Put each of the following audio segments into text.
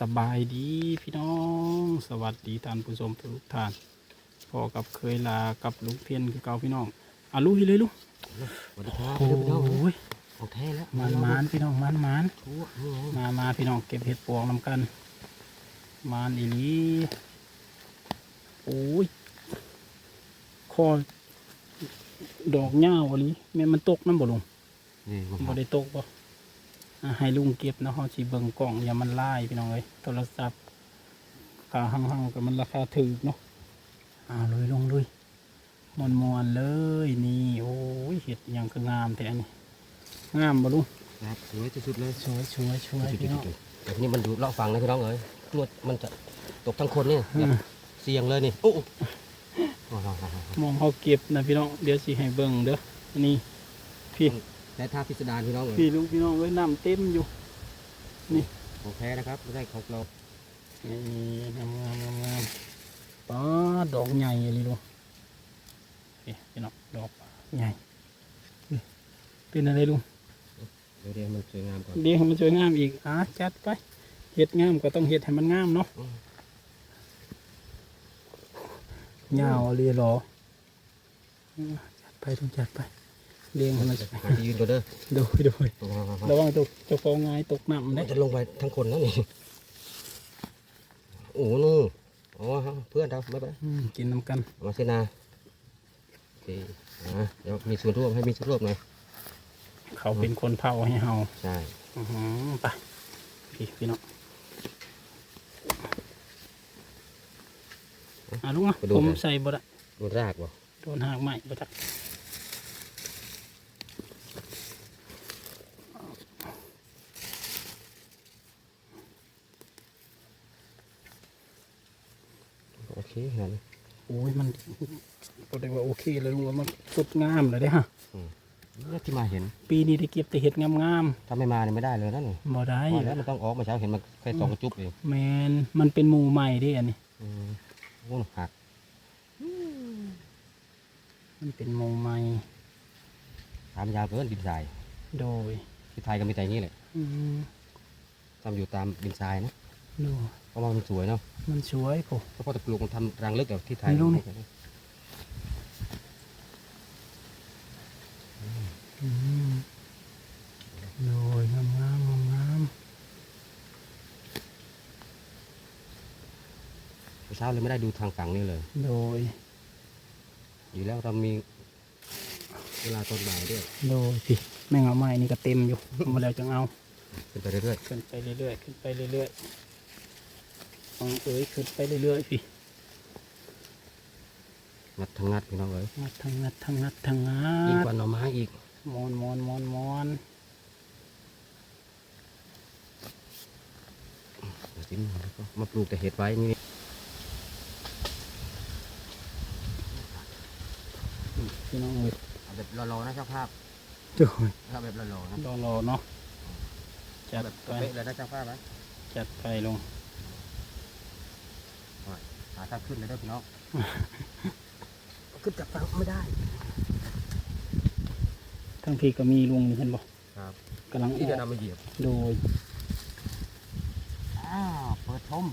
สบายดีพี่น้อง สวัสดีท่านผู้ชมทุกท่านพอกับเคยลากับลุงเพียนคือเก่าพี่น้องอะลุยเลยลูกสวัสดีครับโอ้เดี๋ยวพี่น้องยของแท้แล้วมันมานพี่น้องมันมานทั่วนี่ไงมามาพี่น้องเก็บเห็ดปวงนำกันมานอีหลีโอ้ยคอดอกหญ้าวะลิแม่นมันตกน้ำบ่ลงนี่มาบ่ได้ตกบ่อะ ให้ลุงเก็บนะเฮาสิเบิ่งกล่องอย่ามันลายพี่น้องเอ้ยโทรศัพท์ค่าหั่งๆก็มันราคาถูกเนาะอ่าลุยลงลุยมวนๆเลยนี่ โอ้ยเห็ดอิหยังคืองามแท้นี่งามบ่ลุงครับสวยที่สุดเลยสวยสวยสวยพี่น้องแต่ทีนี้มันดูเลาะฟังนะพี่น้องเอ้ยกลัวมันจะตกทั้งคนนี่อืมเสียงเลยนี่โอ้โหโอ้โหมองเขาเก็บนะพี่น้องเดี๋ยวสิให้เบิ่งเด้ออันนี้พี่ แต่ท่าพิสดารพี่น้องเอ้ยพี่ลุงพี่น้องเอ้ยน้ำเต็มอยู่ของแท้นะครับไม่ได้ของเรานี่งามงามงามงามป้าดดอกใหญ่เลยลูกพี่พี่น้องดอกใหญ่นี่เป็นอะไรลุงเดี๋ยวเดี๋ยวมันสวยงามก่อนเดี๋ยวให้มันสวยงามอีกอะจัดไปเห็ดงามก็ต้องเห็ดให้มันงามเนาะอืมยาวเลยเหรออะจัดไปต้องจัดไป เลี้ยงให้มันหาที่ยืนก่อนเด้อดูดูโอ้โหระวังตกเจะฟองงายตกน้ำมัเด้นจะลงไปทั้งคนแล้วนี่โอ้โหนู่นอ๋อเพื่อนเราไม่เป็นไรอืมกินน้ำกันเอามาเสนาโอเคอะเดี๋ยวมีส่วนร่วมให้มีส่วนร่วมหน่อยเขาเป็นคนเผาให้เฮาใช่อื้อหือไปพี่พี่น้องอะลุงอะผมใส่บ่ได้โดนรากบ่โดนหากไหมบ่จัก โอเคงั้น โอ้ยมันบ่ได้ว่าโอเคเลยลุงว่ามันสุดงามเลยเด้ฮะนี่ที่มาเห็น ปีนี้ได้เก็บแต่เห็ดงามถ้าไม่มาเนี่ยไม่ได้เลยนั่นนี่ๆบ่ได้ว่าแล้วมันต้องออกมาเช้าเห็นมันแค่สองกระจุบเองแมนมันเป็นหมู่ใหม่เด้อันนี้ อืมโอ้หักมันเป็นหมู่ใหม่ทำยาวเกินดินทรายโดยที่ไทยก็มีแต่อย่างนี้แหละอืมทำอยู่ตามดินทรายนะ ดู เพราะว่ามันสวยเนาะมันสวยโผเพราะพอตะปลูกมันทำรังลึกแบบที่ไทยนี่ลูกนี่ อืมโดยงามงามงามงามเช้าเลยไม่ได้ดูทางฝั่งนี้เลย โดย อยู่แล้วเรามีเวลาตอนบ่ายด้วยโดยพี่แม่งเอาไม้นี่ก็เต็มอยู่เอามาแล้วจังเอาขึ้นไปเรื่อยขึ้นไปเรื่อยๆขึ้นไปเรื่อย ๆต้องเอ้ยขึ้นไปเรื่อยๆพี่ๆงัดทั้งงัดพี่น้องเอ้ยงัดทั้งงัดทั้งงัดทั้งงัยิ่งดกว่าหน่อไม้อีกมอนมอนมอนมอนเดี๋ยวจิ้มแล้วก็มาปลูกแต่เห็ดไว้นี่พี่น้องเอ้ยเอาแบบรอๆนะเจ้าภาพโดยเอาแบบรอๆนะรอรอๆเนาะจัดแบบไปเป๊ะเลยนะเจ้าภาพนะจัดไปลง หาทางขึ้นเลยเด้อพี่น้อง ขึ้นจากฝั่งไม่ได้ ทั้งพี่ก็มีลุงนี่เห็นบ่ครับกำลังอที่จะอกนำมาเหยียบ โดย อ้าวเปิดชม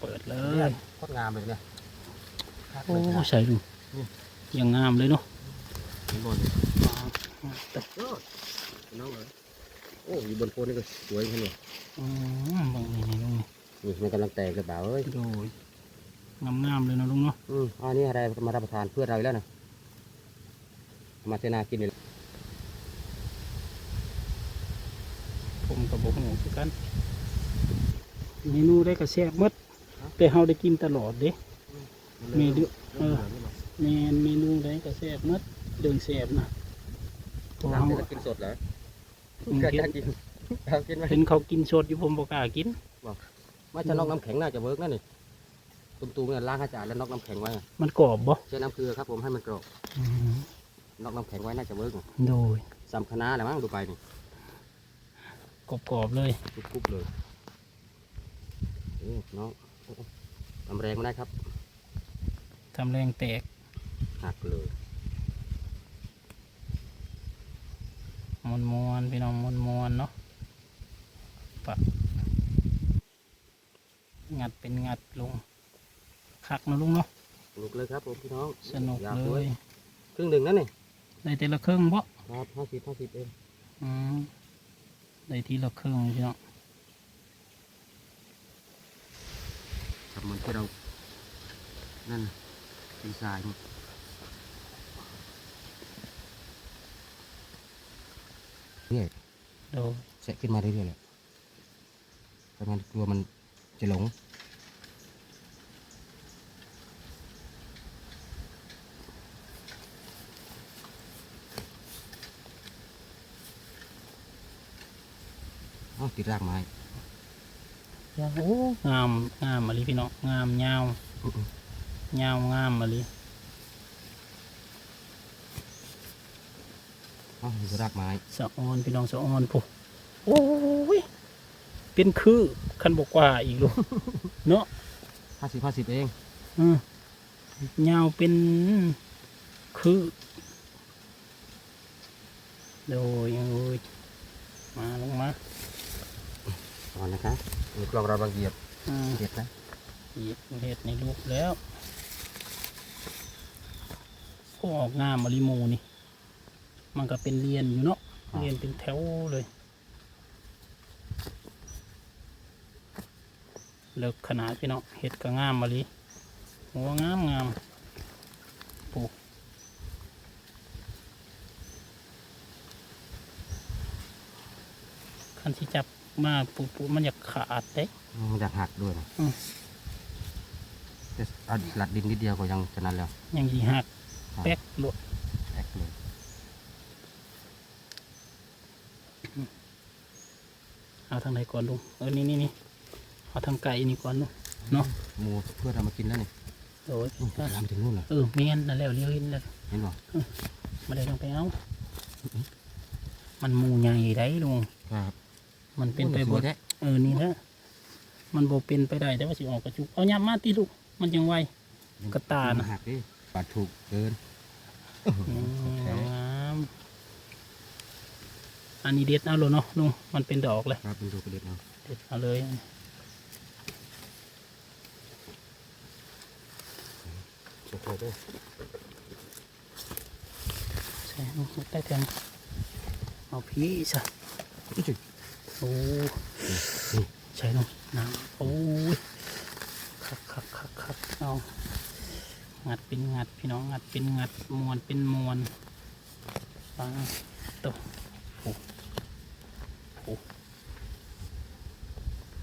เปิดเลเนี่ยยโคตรงามเลยเนี่ยโอ้ใส่ดูยังงามเลยเนาะข้างบนแต่ยอดน้องเอ๋ยโอ้อยู่บนโคนนี่ก็สวยแค่นี้อืมบางนี่นี่ลุงนี่มันกำลังแตกเลยเปล่าเอ้ย โดย งามๆเลยเนาะลุงเนาะอืมอันนี้อะไรมารับประทานเพื่อเราอีกแล้วนะมาเจนากินนี่แหละผมกับบอกหนูคือกันเมนูได้กระแซบหมดแต่เฮาได้กินตลอดเด้มีด้วยเออแมนเมนูได้กระแซบหมดเรื่องแซบนะเพราะน้ำเฮาจะกินสดเหรออืมกล้ากินเอากินไหมเห็นเขากินสดอยู่ผมบอกล้ากินไม่จะนอกน้ำแข็งน่าจะเวิร์กนั่นนี่ ตุ้มๆเนี่ยล้างให้สะอาดแล้วนอกน้ำแข็งไว้อะมันกรอบบ่ใช้น้ำเกลือครับผมให้มันกรอบอืมนอกน้ำแข็งไว้น่าจะเวิร์กโดยสำคณะแหละมั้งดูไปนี่กรอบๆเลยคุบๆเลยโอ้น้องโอ้ทำแรงไม่ได้ครับทำแรงแตกหักเลยมวนมวนๆพี่น้องมวนมวนๆเนาะปะงัดเป็นงัดลง คักเนาะลุงเนาะสนุกเลยครับผมพี่น้องสนุกอยากเลด้วยยครึ่งหนึ่งนั่นนี่ได้แต่ละครึ่งบ่ครับห้าสิบห้าสิบเองอืมได้ทีละครึ่งพี่น้องครับเหมือนที่เรานั่นดีไซน์เนี่ยโดยแสะขึ้นมาเรื่อยๆแหละเพราะงั้นกลัวมันจะหลง ติดรากไม้โอ้งามงามมาลีพี่น้องงามยาวอื้อหือยาวงามมาลีอ้าวติดรากไม้สะออนพี่น้องสะออนปุ๊โอ้ยเป็นคือคันบกว่าอีกลูก เนาะห้าสิบห้าสิบเองอืมยาวเป็นคือโดยโอ้ยมาลงมา ก่อนนะคะมีกล่องเราบางเหยียบอืมเหยียบนะหยิบเห็ดในลูกแล้ว ก็ออกงามมาริโมนี่ มันก็เป็นเรียนอยู่เนาะเรียนเป็นแถวเลย เลิกขนาดพี่เนาะเห็ดก็งามมาลีหัวงามงามปลูกคันที่จับ มาปูปูมันอยากขาดเด้มันอยากหักด้วยนะอืมแต่เอาหลัดดินนิดเดียวก็ยังจะนั้นแล้ว ยังยีหักครับแป๊กหลดแอกเลยเอาทางไหนก่อนลุงเออนี่นี่นี่เอาทางไก่นี่ก่อนลุงเนาะหมูเพื่อนเรามากินแล้วนี่โดยนู่นลามไปถึงนู่นเลยเออเมียนนั่นแล้วเลี้ยวเห็นแล้วเห็นบ่มาเลยลงไปเอามันหมูใหญ่ได้ลุงครับ มันเป็นไปโอ้บยสวยดแท้เออนี่นะมันบ่เป็นไปได้แต่ว่าสิออกกระจุกเอายับมาตีลูกมันยังไวกระตาน่ะหักดิปาดถูกเกินอืมโอเคงามอันนี้เด็ดเอาเลยเนาะลุงมันเป็นดอกเลยครับเป็นถูกกระเด็ดเอาเด็ดเอาเลยโอเคเด้อใช่ลุงได้เต็มเอาพี่ซะอุ๊ยจุ๊ย โอ้นี่ใช่ลุงน้ำโอ้ยคักคักคักคักเอางัดเป็นงัดพี่น้องงัดเป็นงัดมวนเป็นมวนฟังตัวโอ้โอ้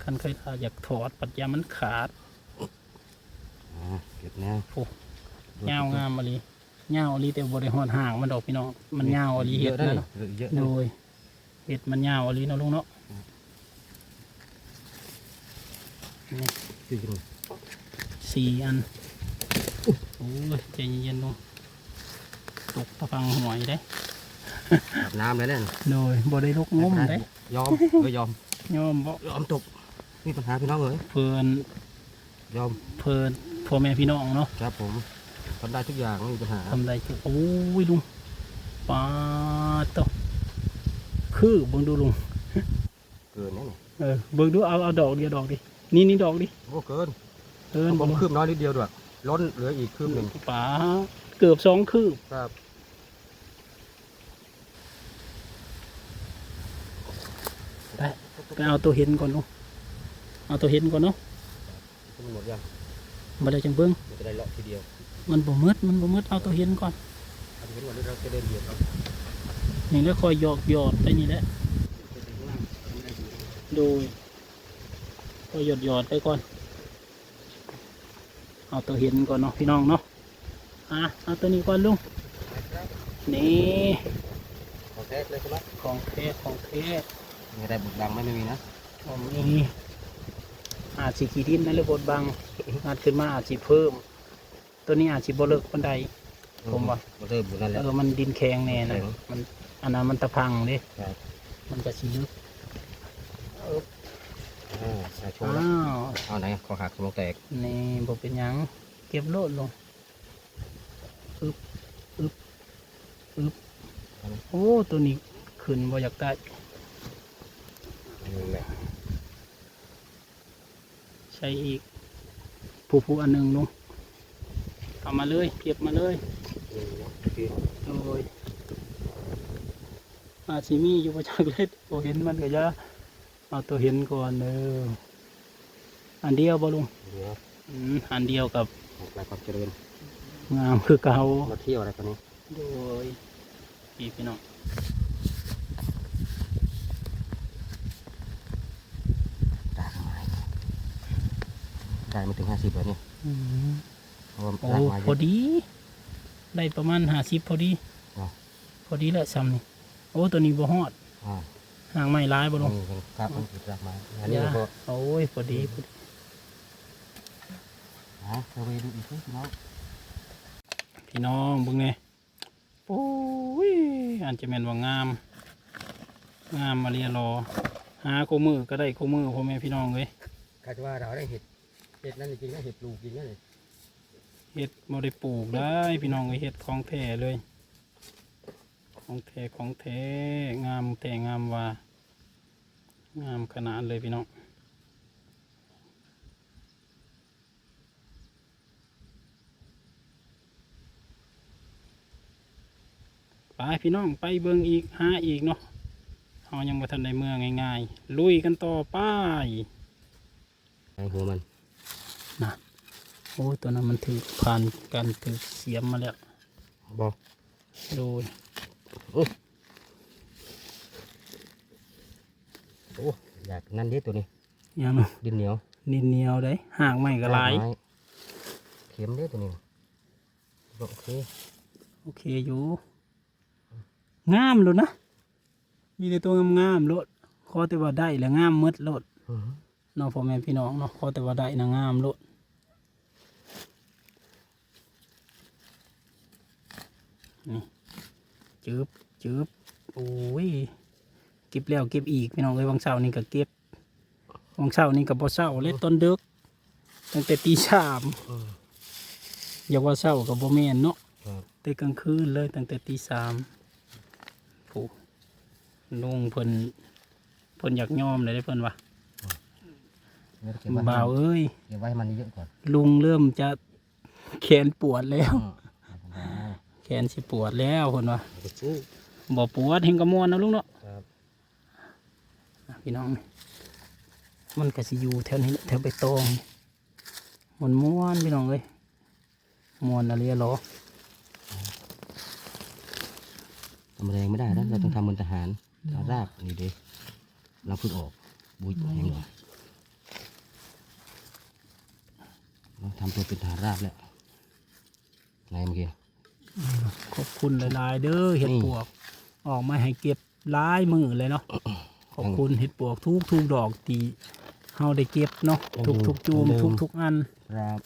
คันเคยทาอยากถอดปัจยามันขาดอ่าเก็บแน่โอ้เงางามมาลีเงาอลีแต่บริหารห่างมันดอกพี่น้องมันเงาอลีเห็ดเยอะนะนะเยอะโดนะยเห็ดมันเงาอลีเนาะลุงเนาะ นี่จริงสี่อัน โอ้ยใจเย็นๆลุงตกตะฟังหวยได้ๆอาบน้ำเลยเนี่ยโดยบ่ได้ลุกงมได้ยอมก็ยอมยอมบ่ยอมตกมีปัญหาพี่น้องเลยเพิ่นยอมเพิ่นพ่อแม่พี่น้องเนาะครับผมทำได้ทุกอย่างไม่มีปัญหาทำได้ทุกโอ้ยลุงปาดตวคือเบิ่งดูลุงเกินแน่นี่เออเบิ่งดูเอาเอาดอกเดียวดอกดิ นี่นี่ดอกดิโอ้เกินเออผมคืบน้อยนิดเดียวด้วยล้นเหลืออีกคืบหนึ่งป๋าเกือบสองคืบครับไปไปเอาตัวเห็นก่อนลุงเอาตัวเห็นก่อนเนาะมันหมดยังมาได้จังเบิ้งมันจะได้เลาะทีเดียว มันบ่มืดมันบ่มืดเอาตัวเห็นก่อนอันนี้วันนี้เราจะเดินเหยียบครับนี่แล้วคอยหยอกหยอดไปนี่แหละโดย คอยหยอดหยอดไปก่อน เอาตัวเห็นก่อนเนาะพี่น้องเนาะอะเอาตัวนี้ก่อนลุงนี่ขอแทสเลยใช่ไหมของแท้ของแท้ไม่ได้บุดบังไม่มีนะผมนี่อาจสิขีดินนั่นเลยบดบังอาจขึ้นมาอาจสิเพิ่ม ตัวนี้อาจสิบ่เลิกปันใดผมว่าเริ่มบุญนั่นแหละเออมันดินแข็งแน่นะแข็งมันอันนั้นมันตะพังเด้ครับมันก็สิลึกอ่า ใส่โชว์อ้าแล้ววเอาไหนขอหักสมองแตกนี่บ่เป็นหยังเก็บโลดลงอึบอึบอึบโอ้ตัวนี้ขึ้นบ่อยากได้นี่แหละใช้อีกผู้ผู้อันหนึ่งลุงเอามาเลยเก็บมาเลยนี่เนาะโอเคโอ้ยอาซิมีอยู่ประจักเล็ดโอเห็นมันก็จะ เอาตัวเห็นก่อนเด้ออันเดียวบ่ลุงเดี๋ยวอืมอันเดียวกับออกลายความเจริญงามคือเก่ามาเที่ยวอะไรกันนี้โดยพี่พี่น้องรากไม้ได้ไม่ถึงห้าสิบแล้วเนี่ยอืมเพราะว่าโอ้รากไม้พเยออะดี ได้ประมาณห้าสิบพอดีอ๋อพอดีแหละซ้ำนี่โอ้ตัวนี้บ่ฮอดอ่า ห่างไม้ร้ายบ่ลงนี่เป็นครับมันคือรากไม้อันนี้ยาเราก็โอ้ยพอดีพอดีหาเราไปดูอีกทีพี่น้องพี่น้องเบิ่งไงโอ้ยอันจะแม่นว่างาม งามมาเรียรอหาคู่มือก็ได้คู่มือพ่อแม่พี่น้องเลยคาดว่าเราได้เห็ดเห็ดนั่นจริงๆนะเห็ดปลูกจริงนะเลยเฮ็ดบ่ได้ปลูกได้พี่น้องเอ้ยเฮ็ดของแท้เลย ของแท้ของแท้งามแต่งามว่า งามขนาดเลยพี่น้องไปพี่น้องไปเบิ่งอีกหาอีกเนาะเฮายังบ่ทันได้เมืองง่ายๆ ลุยกันต่อไปไอหัวมันโอ้ยตัวนั้นมันถือผ่านการถือเสียมมาแล้วบอกโดยโอ้ อยากนั่นเด้ตัวนี้ยังเนาะดินเหนียวนิดเหนียวได้ห่างไม่ก็หลายรไม้เข็มเด้ตัวนี้บอกโอเคโอเคอยู่งามเลยนะมีแต่ตัวงามๆโลดขอแต่ว่าได้แล้วงามหมดโลดอื้อหือเน้องพ่อแม่พี่น้องเนาะขอแต่ว่าได้นะงามโลดนี่จืบจืบโอ้ยเก็บแล้วเก็บอีกพี่น้องเอ้ยวังเสาร์นี่ก็เก็บวังเสาร์นี่ก็บ่เศร้าเลยต้นเดึกตั้งแต่ตีสามอืมอย่าว่าเศร้ากับบ่แม่นเนาะครับแต่กลางคืนเลยตั้งแต่ตีสามโอ้ลุงเพิ่นเพิ่นอยากยอมเลยได้เพิ่นว่าเดี๋ยวเก็บไว้ให้บ่าวมันเอ้ยเก็บไว้ให้มันเยอะก่อนลุงเริ่มจะแขนปวดแล้วอืมเอาแขนสิปวดแล้วเพิ่นว่าไปสู้บ่ปวดเห็นกระมวลนะลุงเนาะครับ พี่น้องนี่มันก็สิอยู่แถวนี้แหละแถวใบตองนี่มันม่วนพี่น้องเอ้ยม่วนอะไรอะหรอทำแรงไม่ได้นะเราต้องทำเหมือนทหารทหารราบนี่เด้เราเพิ่งออกบุยแหงเหรอเราทำตัวเป็นทหารราบแล้วไงเมื่อกี้ขอบคุณหลาย ๆ เด้อเห็ดนี่ปวก ออกมาให้เก็บหลายมือเลยเนาะ ขอบคุณเห็ดปวกทุกทุกๆดอกที่เฮาได้เก็บเนาะทุกทุกๆจูมทุกทุกๆอันครับ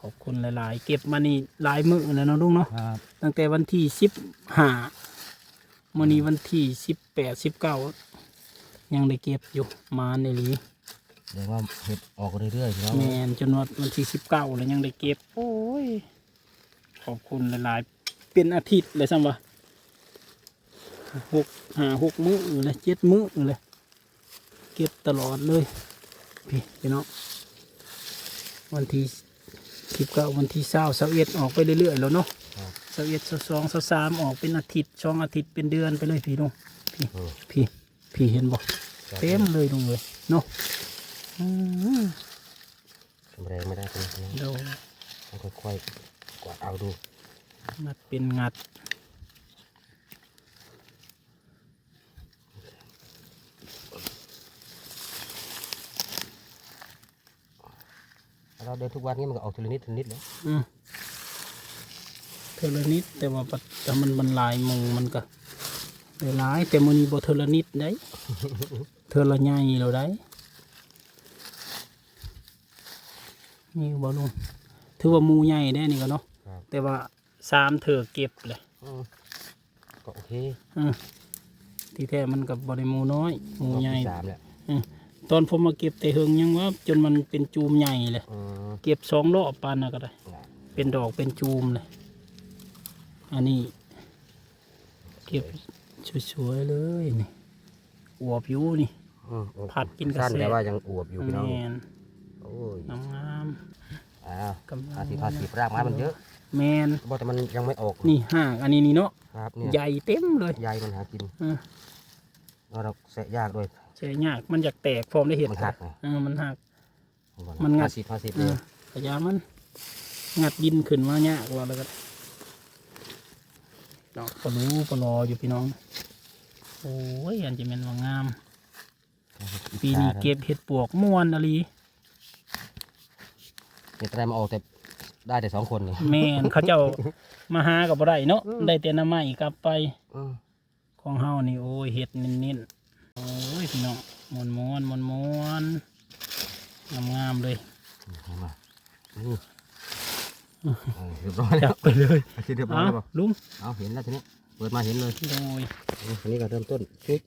ขอบคุณหลาย ๆ เก็บมานี่หลายมือแล้วเนาะลุงเนาะครับตั้งแต่วันที่สิบห้ามื่อนี้วันที่สิบแปดสิบเก้ายังได้เก็บอยู่มาในหลีเดี๋ยวว่าเห็ดออกเรื่อยๆเนาะแมนจนวันวันที่สิบเก้าแล้วยังได้เก็บ โอ้ย ขอบคุณหลาย ๆ เป็นอาทิตย์เลยซ้ำวะ หกหาหกมื้อเลยเจ็ดมื้อเลยเก็บตลอดเลย พี่พี่น้องวันที่สิบเก้าวันที่เศร้าเสาเอ็ดออกไปเรื่อยๆแล้วเนาะครับเสาเอ็ดเสาสองเสาสามออกเป็นอาทิตย์สองอาทิตย์เป็นเดือนไปเลยพี่น้องเออพี่พี่เห็นบอกเต็มเลยลงเลยเนาะอืมทำแรงไม่ได้ตรงนี้เดี๋ยวต้องค่อยๆกวาดเอาดูงัดเป็นงัด เราเดินทุกวันนี้มันก็ออกทีละนิดทีละนิดเลยอืมเทอละนิดแต่ว่าปัดแต่มันมันหลายหมูมันก็ได้หลายแต่มันนี้บ่เทอละนิดได้ เทอละใหญ่เราได้นี่บ่ลุงถือว่าหมูใหญ่ได้นี่ก็เนาะครับแต่ว่าสามเถอเก็บเลยอืมก็โอเคอืมที่แท้มันกับบริมูน้อยหมูใหญ่รอบที่สามแล้ว ตอนผมมาเก็บแต่เฮงยังว่า จนมันเป็นจูมใหญ่เลย อืมเก็บสองรอบปานนะก็ได้ เป็นดอกเป็นจูมเลย อันนี้ เก็บสวยๆเลยนี่อวบอยู่นี่ อืมโอ้ผัดกินกับสั้นแซ่บ แต่ว่ายังอวบอยู่พี่น้องแมนโอ้ยอ้าวกำลังทาสีทาสีรากไม้มันเยอะแมนบอกแต่มันยังไม่ออกนี่ห่างอันนี้นี่เนาะครับเนี่ยใหญ่เต็มเลยใยมันหากินเออแล้วเราแสะยากด้วย ใช่ยากมันอยากแตกพร้อมได้เห็ดมันหักไงเออมันหักบอกมันงัดทาสีทาสีเอเลยอพยายามมัน งัดดินขึ้นมายากกว่าแล้วก็ดอกปลารู้ปลาลออยู่พี่น้อง โอ้ยอันจะเป็นว่างาม ปีนี้เก็บเห็ดปวกม่วนอะลีเห็ดอะไรมาออกแต่ได้แต่สองคนเนี่ยแม่นเขาเจ้ามาหากับบ่ได้เนาะได้แต่น้ำไม้กลับไปอืมของเฮานี่โอ้ยเห็ดเน้นๆ โอ้ยพี่น้องมวนมวนมวนมวนงามงามๆเลยเอามานี่เออเรียบร้อยแล้จัวบไปเลยคิดเรียบร้อเอายแล้วป่ะลุงเอาเห็นแล้วทีนี้เปิดมาเห็นเลยโดยอืมอันนี้ก็เริ่มต้นคลิก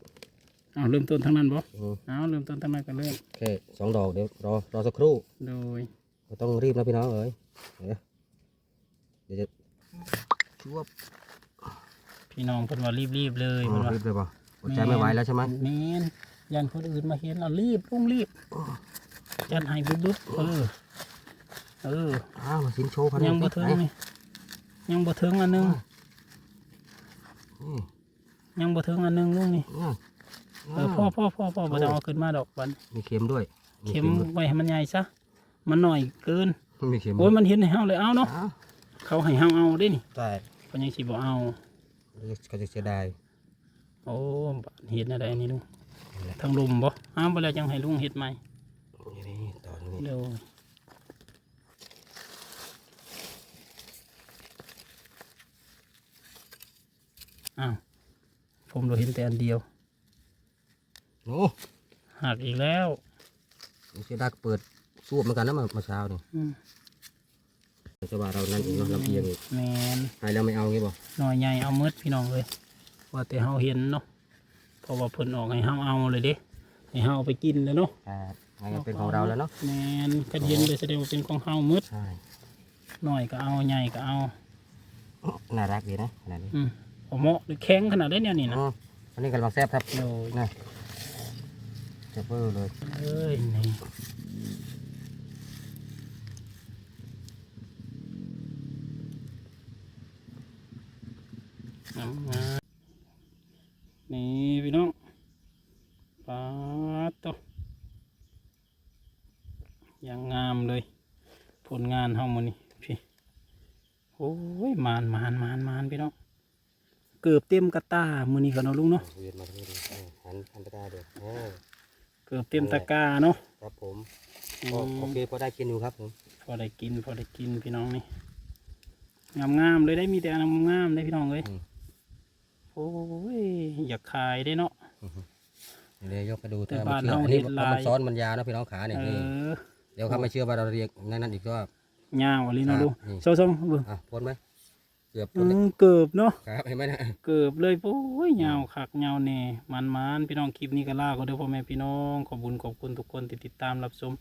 เอาเริ่มต้นทั้งนั้นบ่อืมเอาเริ่มต้นทั้งนั้นกันเลยแค่สองดอกเดี๋ยวรอรอสักครู่โดยไม่ต้องรีบนะพี่น้องเอ้ยเดี๋ยวเดี๋ยวจะคิดว่าพี่น้องเพิ่นว่ารีบๆเลยอ๋อเพิ่นว่ารีบเลยป่ะ อดใจไม่ไหวแล้วใช่ไหมแม่นยันคนอื่นมาเห็นเอารีบลุงรีบยันให้บึ๊บๆเออ เอออ้าวมาสินโชว์พันยังบ่ธุ์ถึงไหนนี่ยังบ่ถึงอันหนึงนี่ยังบ่ถึงอันหนึงลุงนี่นี่เออพ่อพ่อพ่อพ่อบ่ต้องเอาขึ้นมาดอกบันมีเค็มด้วย เข็มไว้ให้มันใหญ่ซะมันหน่อยเกินด้วยมีเค็มโอ้ยมันเห็นให้เฮาเลยเอาเนาะอ้าวเขาให้เฮาเอาเด้นี่ใช่เพิ่นยังสิบ่เอาเขาจะเสียดาย โอ้บาดเห็นอะไรอันนี้ลุงทางลุมบ่อ้าวบ่แล้วจังให้ลุงเฮ็ดใหม่นี่นี่ตอนนี้เดี๋ยวอ้าวผมเราเห็นแต่อันเดียวโอ้หักอีกแล้วเสียดายเปิดสูบเหมือนกันนะมามาเช้านี่อืมจะว่าเรานั่นอีกเนาะลำเอียงอีกแมนให้แล้วไม่เอางี้บ่หน่อยใหญ่เอามืดพี่น้องเลย ว่าแต่เฮาเห็นเนาะเพราะว่าเพิ่นออกให้เฮาเอาเลยเด้ให้เฮาเอาไปกินเลยเนาะครับงั้นก็เป็นของเราแล้วเนาะแมนก็เห็นเลยแสดงว่าเป็นของเฮามืดใช่หน่อยก็เอาใหญ่ก็เอาน่ารักดีนะขนาดนี้อืมพอเหมาะหรือแข็งขนาดได้เนี่ยนี่นะอ๋ออันนี้กำลังแซ่บครับโดยนะแซ่บเบอร์เลยเอ้ยนี่เอามานี่พี่น้องปาดโตยังงามเลย ผลงานเฮามันนี่พี่ โอ้ยมานมานมานมานพี่น้อง เกือบเต็มกระตามือนี้กันเนาะลุงเนาะเวียนมาทางนี้ดูเออหันหันไปได้เดี๋ยวโอ้เกือบเต็มตะกร้าเนาะครับผมอืก็มโอเคพอได้กินอยู่ครับผมพอได้กินพอได้กินพี่น้องนี่งามงามๆเลยได้มีแต่อันงามๆได้พี่น้องเลยโอ้ยอยากขายได้เนาะเดี๋ยวยกไปดูแต่ถ้าบ้านมันเฮาอันนี้เฮ็ดเพลายราะมันซ้อนมันยาวนะพี่น้องขาเนี่ยเอนี่อเดี๋ยวเขาไม่เชื่อว่าเราเรียกนั่นนั่นอีกก็ยาวอะไรเนาะครับลูกนี่โซ่ๆเบิ่งอะพ้นไหม เกือบอืพ้นเลยมเกือบเนาะ ครับเห็นไหมนะเกือบเลยโอ้ยยาวคักยาวแน่มันมันๆพี่น้องคลิปนี้ก็ลาก็เด้อพ่อแม่พี่น้องขอบคุญขอบคุณทุกคนที่ติดตามรับชม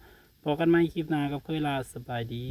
พอกันไหมคลิปหน้ากับเคยลาสบายดี